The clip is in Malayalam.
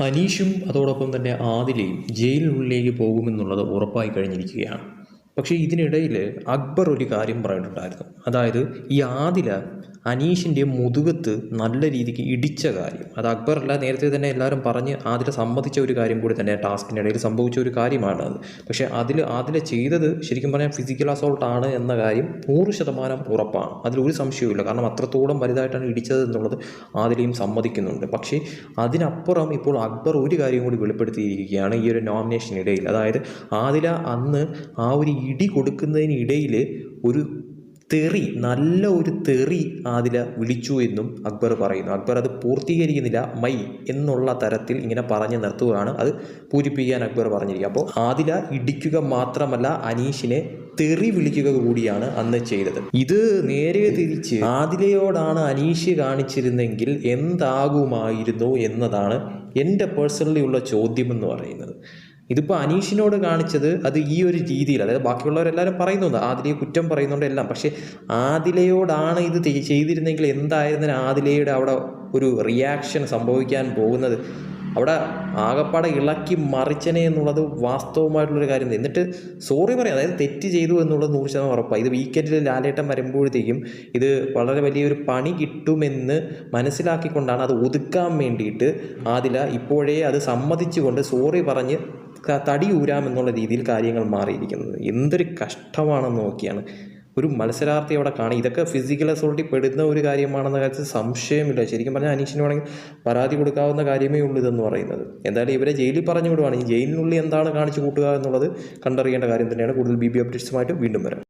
ഹനീഷും അതോടൊപ്പം തന്നെ ആദിലയും ജയിലിനുള്ളിലേക്ക് പോകുമെന്നുള്ളത് ഉറപ്പായി കഴിഞ്ഞിരിക്കുകയാണ്. പക്ഷേ ഇതിനിടയിൽ അക്ബർ ഒരു കാര്യം പറഞ്ഞിട്ടുണ്ടായിരുന്നു. അതായത് ഈ ആദില അനീഷിന്റെ മുതുകത്ത് നല്ല രീതിക്ക് ഇടിച്ച കാര്യം. അത് അക്ബർ അല്ല നേരത്തെ തന്നെ എല്ലാവരും പറഞ്ഞ് അതിൽ സമ്മതിച്ച ഒരു കാര്യം കൂടി തന്നെ ടാസ്കിനിടയിൽ സംഭവിച്ച ഒരു കാര്യമാണ് അത്. പക്ഷേ അതിൽ അതിൽ ചെയ്തത് ശരിക്കും പറഞ്ഞാൽ ഫിസിക്കൽ അസോൾട്ട് ആണ് എന്ന കാര്യം നൂറ് ശതമാനം ഉറപ്പാണ്. അതിലൊരു സംശയവുമില്ല. കാരണം അത്രത്തോളം വലുതായിട്ടാണ് ഇടിച്ചത് എന്നുള്ളത് ആദിലയും സമ്മതിക്കുന്നുണ്ട്. പക്ഷേ അതിനപ്പുറം ഇപ്പോൾ അക്ബർ ഒരു കാര്യം കൂടി വെളിപ്പെടുത്തിയിരിക്കുകയാണ് ഈ ഒരു നോമിനേഷനിടയിൽ അതായത് ആദില അന്ന് ആ ഒരു ഇടി കൊടുക്കുന്നതിനിടയിൽ ഒരു തെറി നല്ല ഒരു തെറി ആദില വിളിച്ചു എന്നും അക്ബർ പറയുന്നു. അക്ബർ അത് പൂർത്തീകരിക്കുന്നില്ല മൈ എന്നുള്ള തരത്തിൽ ഇങ്ങനെ പറഞ്ഞു നിർത്തുകയാണ്. അത് പൂരിപ്പിക്കാൻ അക്ബർ പറഞ്ഞിരിക്കുക അപ്പോൾ ആദില ഇടിക്കുക മാത്രമല്ല അനീഷിനെ തെറി വിളിക്കുക കൂടിയാണ് അന്ന് ചെയ്തത്. ഇത് നേരെ തിരിച്ച് ആദിലയോടാണ് അനീഷ് കാണിച്ചിരുന്നെങ്കിൽ എന്താകുമായിരുന്നു എന്നതാണ് എന്റെ പേഴ്സണലി ഉള്ള ചോദ്യം എന്ന് പറയുന്നത്. ഇതിപ്പോൾ അനീഷിനോട് കാണിച്ചത് അത് ഈ ഒരു രീതിയിൽ അതായത് ബാക്കിയുള്ളവരെല്ലാവരും പറയുന്നുണ്ട് ആദിലയെ കുറ്റം പറയുന്നുണ്ട് എല്ലാം. പക്ഷേ ആദിലയോടാണ് ഇത് ചെയ്തിരുന്നെങ്കിൽ എന്തായിരുന്നു ആദിലയുടെ അവിടെ ഒരു റിയാക്ഷൻ സംഭവിക്കാൻ പോകുന്നത്? അവിടെ ആകപ്പാടെ ഇളക്കി മറിച്ചനെ എന്നുള്ളത് വാസ്തവമായിട്ടുള്ളൊരു കാര്യം എന്നിട്ട് സോറി പറയാം അതായത് തെറ്റ് ചെയ്തു എന്നുള്ളത് നൂറ് ശതമാനം ഉറപ്പാണ് ഇത് വീക്കെൻഡിൽ ലാലേട്ടൻ വരുമ്പോഴത്തേക്കും ഇത് വളരെ വലിയൊരു പണി കിട്ടുമെന്ന് മനസ്സിലാക്കിക്കൊണ്ടാണ് അത് ഒതുക്കാൻ വേണ്ടിയിട്ട് ആദില ഇപ്പോഴേ അത് സമ്മതിച്ചുകൊണ്ട് സോറി പറഞ്ഞ് തടി ഊരാമെന്നുള്ള രീതിയിൽ കാര്യങ്ങൾ മാറിയിരിക്കുന്നത്. എന്തൊരു കഷ്ടമാണെന്ന് നോക്കിയാണ്. ഒരു മത്സരാർത്ഥി അവിടെ കാണും. ഇതൊക്കെ ഫിസിക്കൽ അസോൾട്ടിൽ പെടുന്ന ഒരു കാര്യമാണെന്ന കാര്യത്തിൽ സംശയമില്ല. ശരിക്കും പറഞ്ഞാൽ അനീഷിന് വേണമെങ്കിൽ പരാതി കൊടുക്കാവുന്ന കാര്യമേ ഉള്ളൂ ഇതെന്ന് പറയുന്നത്. എന്തായാലും ഇവരെ ജയിലിൽ പറഞ്ഞു വിടുവാണ് ഈ ജയിലിനുള്ളിൽ എന്താണ് കാണിച്ചു കൂട്ടുക എന്നുള്ളത് കണ്ടറിയേണ്ട കാര്യം തന്നെയാണ്. കൂടുതൽ ബി ബി അപ്ഡേറ്റ്സുമായിട്ട് വീണ്ടും വരാം.